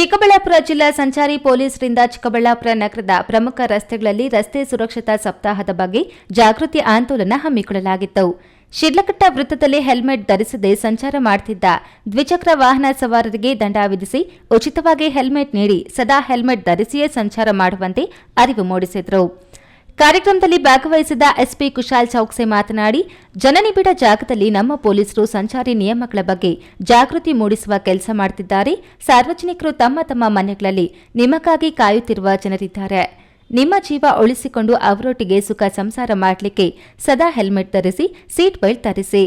ಚಿಕ್ಕಬಳ್ಳಾಪುರ ಜಿಲ್ಲಾ ಸಂಚಾರಿ ಪೊಲೀಸರಿಂದ ಚಿಕ್ಕಬಳ್ಳಾಪುರ ನಗರದ ಪ್ರಮುಖ ರಸ್ತೆಗಳಲ್ಲಿ ರಸ್ತೆ ಸುರಕ್ಷತಾ ಸಪ್ತಾಹದ ಬಗ್ಗೆ ಜಾಗೃತಿ ಆಂದೋಲನ ಹಮ್ಮಿಕೊಳ್ಳಲಾಗಿತ್ತು. ಶಿಡ್ಲಘಟ್ಟ ವೃತ್ತದಲ್ಲಿ ಹೆಲ್ಮೆಟ್ ಧರಿಸದೆ ಸಂಚಾರ ಮಾಡುತ್ತಿದ್ದ ದ್ವಿಚಕ್ರ ವಾಹನ ಸವಾರರಿಗೆ ದಂಡ ವಿಧಿಸಿ ಉಚಿತವಾಗಿ ಹೆಲ್ಮೆಟ್ ನೀಡಿ ಸದಾ ಹೆಲ್ಮೆಟ್ ಧರಿಸಿಯೇ ಸಂಚಾರ ಮಾಡುವಂತೆ ಅರಿವು ಮೂಡಿಸಿದರು. ಕಾರ್ಯಕ್ರಮದಲ್ಲಿ ಭಾಗವಹಿಸಿದ ಎಸ್ಪಿ ಕುಶಾಲ್ ಚೌಕ್ಸೆ ಮಾತನಾಡಿ ಜನನಿಬಿಡ ಜಾಗದಲ್ಲಿ ನಮ್ಮ ಪೊಲೀಸರು ಸಂಚಾರಿ ನಿಯಮಗಳ ಬಗ್ಗೆ ಜಾಗೃತಿ ಮೂಡಿಸುವ ಕೆಲಸ ಮಾಡುತ್ತಿದ್ದಾರೆ. ಸಾರ್ವಜನಿಕರು ತಮ್ಮ ತಮ್ಮ ಮನೆಗಳಲ್ಲಿ ನಿಮಗಾಗಿ ಕಾಯುತ್ತಿರುವ ಜನರಿದ್ದಾರೆ. ನಿಮ್ಮ ಜೀವ ಉಳಿಸಿಕೊಂಡು ಅವರೊಟ್ಟಿಗೆ ಸುಖ ಸಂಸಾರ ಮಾಡಲಿಕ್ಕೆ ಸದಾ ಹೆಲ್ಮೆಟ್ ಧರಿಸಿ, ಸೀಟ್ ಬೆಲ್ಟ್ ಧರಿಸಿ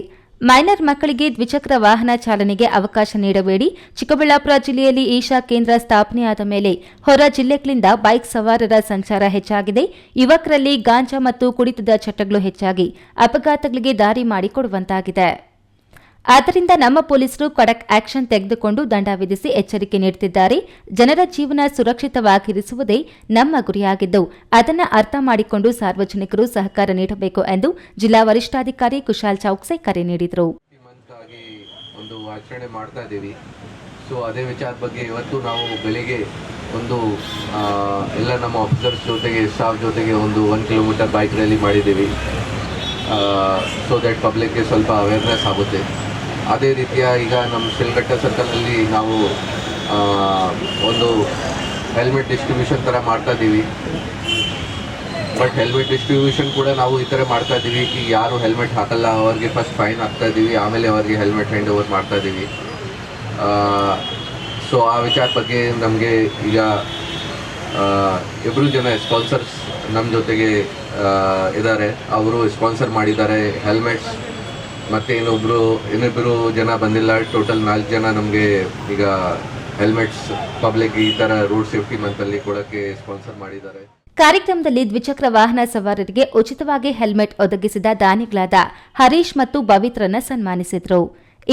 ಮೈನರ್ ಮಕ್ಕಳಿಗೆ ದ್ವಿಚಕ್ರ ವಾಹನ ಚಾಲನೆಗೆ ಅವಕಾಶ ನೀಡಬೇಡಿ. ಚಿಕ್ಕಬಳ್ಳಾಪುರ ಜಿಲ್ಲೆಯಲ್ಲಿ ಈಶಾ ಕೇಂದ್ರ ಸ್ಥಾಪನೆಯಾದ ಮೇಲೆ ಹೊರ ಜಿಲ್ಲೆಗಳಿಂದ ಬೈಕ್ ಸವಾರರ ಸಂಚಾರ ಹೆಚ್ಚಾಗಿದೆ. ಯುವಕರಲ್ಲಿ ಗಾಂಜಾ ಮತ್ತು ಕುಡಿತದ ಚಟಗಳು ಹೆಚ್ಚಾಗಿ ಅಪಘಾತಗಳಿಗೆ ದಾರಿ ಮಾಡಿಕೊಡುವಂತಾಗಿದೆ. ಆದ್ದರಿಂದ ನಮ್ಮ ಪೊಲೀಸರು ಖಡಕ್ ಆಕ್ಷನ್ ತೆಗೆದುಕೊಂಡು ದಂಡ ವಿಧಿಸಿ ಎಚ್ಚರಿಕೆ ನೀಡುತ್ತಿದ್ದಾರೆ. ಜನರ ಜೀವನ ಸುರಕ್ಷಿತವಾಗಿರಿಸುವುದೇ ನಮ್ಮ ಗುರಿಯಾಗಿದ್ದು, ಅದನ್ನು ಅರ್ಥ ಮಾಡಿಕೊಂಡು ಸಾರ್ವಜನಿಕರು ಸಹಕಾರ ನೀಡಬೇಕು ಎಂದು ಜಿಲ್ಲಾ ವರಿಷ್ಠಾಧಿಕಾರಿ ಕುಶಾಲ್ ಚೌಕ್ಸೆ ಕರೆ ನೀಡಿದರು. ಒಂದು ಇದ್ದೀವಿ. ಸೊ ಅದೇ ವಿಚಾರದ ಬಗ್ಗೆ ಇವತ್ತು ನಾವು ಬೆಳಿಗ್ಗೆ ಒಂದು ಎಲ್ಲ ನಮ್ಮ ಆಫೀಸರ್ಸ್ ಜೊತೆಗೆ ಸ್ಟಾಫ್ ಜೊತೆಗೆ ಒಂದು ಒನ್ ಕಿಲೋಮೀಟರ್ ಬೈಕ್ ರ್ಯಾಲಿ ಮಾಡಿದ್ದೀವಿ. ಸೊ ದಟ್ ಪಬ್ಲಿಕ್ಗೆ ಸ್ವಲ್ಪ ಅವೇರ್ನೆಸ್ ಆಗುತ್ತೆ. ಅದೇ ರೀತಿಯ ಈಗ ನಮ್ಮ ಶಿಲ್ಘಟ್ಟ ಸರ್ಕಲಲ್ಲಿ ನಾವು ಒಂದು ಹೆಲ್ಮೆಟ್ ಡಿಸ್ಟ್ರಿಬ್ಯೂಷನ್ ಥರ ಮಾಡ್ತಾ ಇದ್ದೀವಿ. ಬಟ್ ಹೆಲ್ಮೆಟ್ ಡಿಸ್ಟ್ರಿಬ್ಯೂಷನ್ ಕೂಡ ನಾವು ಈ ಥರ ಮಾಡ್ತಾ ಇದ್ದೀವಿ ಯಾರು ಹೆಲ್ಮೆಟ್ ಹಾಕಲ್ಲ, ಅವ್ರಿಗೆ ಫಸ್ಟ್ ಫೈನ್ ಹಾಕ್ತಾ ಇದ್ದೀವಿ, ಆಮೇಲೆ ಅವ್ರಿಗೆ ಹೆಲ್ಮೆಟ್ ಹ್ಯಾಂಡ್ ಓವರ್ ಮಾಡ್ತಾ ಇದ್ದೀವಿ. ಸೊ ಆ ವಿಚಾರ ಬಗ್ಗೆ ನಮಗೆ ಈಗ ಇಬ್ಬರು ಜನ ಸ್ಪಾನ್ಸರ್ಸ್ ನಮ್ಮ ಜೊತೆಗೆ ಇದ್ದಾರೆ ಅವರು ಸ್ಪಾನ್ಸರ್ ಮಾಡಿದ್ದಾರೆ ಹೆಲ್ಮೆಟ್ಸ್ ಮತ್ತು ಇನ್ನೊಬ್ಬರು ಇನ್ನಿಬ್ಬರು ಜನ ಬಂದಿಲ್ಲ. ಟೋಟಲ್ ನಾಲ್ಕು ಜನ ನಮಗೆ ಈಗ ಹೆಲ್ಮೆಟ್ಸ್ ಪಬ್ಲಿಕ್ ಈ ತರ ರೋಡ್ ಸೇಫ್ಟಿ ಮಂತಲ್ಲಿ ಕೊಡಕ್ಕೆ ಸ್ಪಾನ್ಸರ್ ಮಾಡಿದ್ದಾರೆ. ಕಾರ್ಯಕ್ರಮದಲ್ಲಿ ದ್ವಿಚಕ್ರ ವಾಹನ ಸವಾರರಿಗೆ ಉಚಿತವಾಗಿ ಹೆಲ್ಮೆಟ್ ಒದಗಿಸಿದ ದಾನಿಗಳಾದ ಹರೀಶ್ ಮತ್ತು ಪವಿತ್ರನ ಸನ್ಮಾನಿಸಿದರು.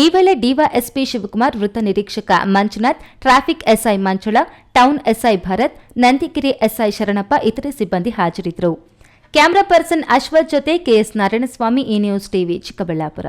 ಈ ವೇಳೆ ಡಿವೈಎಸ್ಪಿ ಶಿವಕುಮಾರ್, ವೃತ್ತ ನಿರೀಕ್ಷಕ Manjunath, traffic SI Manjula, town SI Bharath, Nandigiri SI Sharanappa, ಇತರೆ ಸಿಬ್ಬಂದಿ ಹಾಜರಿದ್ದರು. ಕ್ಯಾಮರಾ ಪರ್ಸನ್ ಅಶ್ವಥ್ ಜೊತೆ ಕೆಎಸ್ ನಾರಾಯಣಸ್ವಾಮಿ ಈ ನ್ಯೂಸ್ ಟಿವಿ ಚಿಕ್ಕಬಳ್ಳಾಪುರ.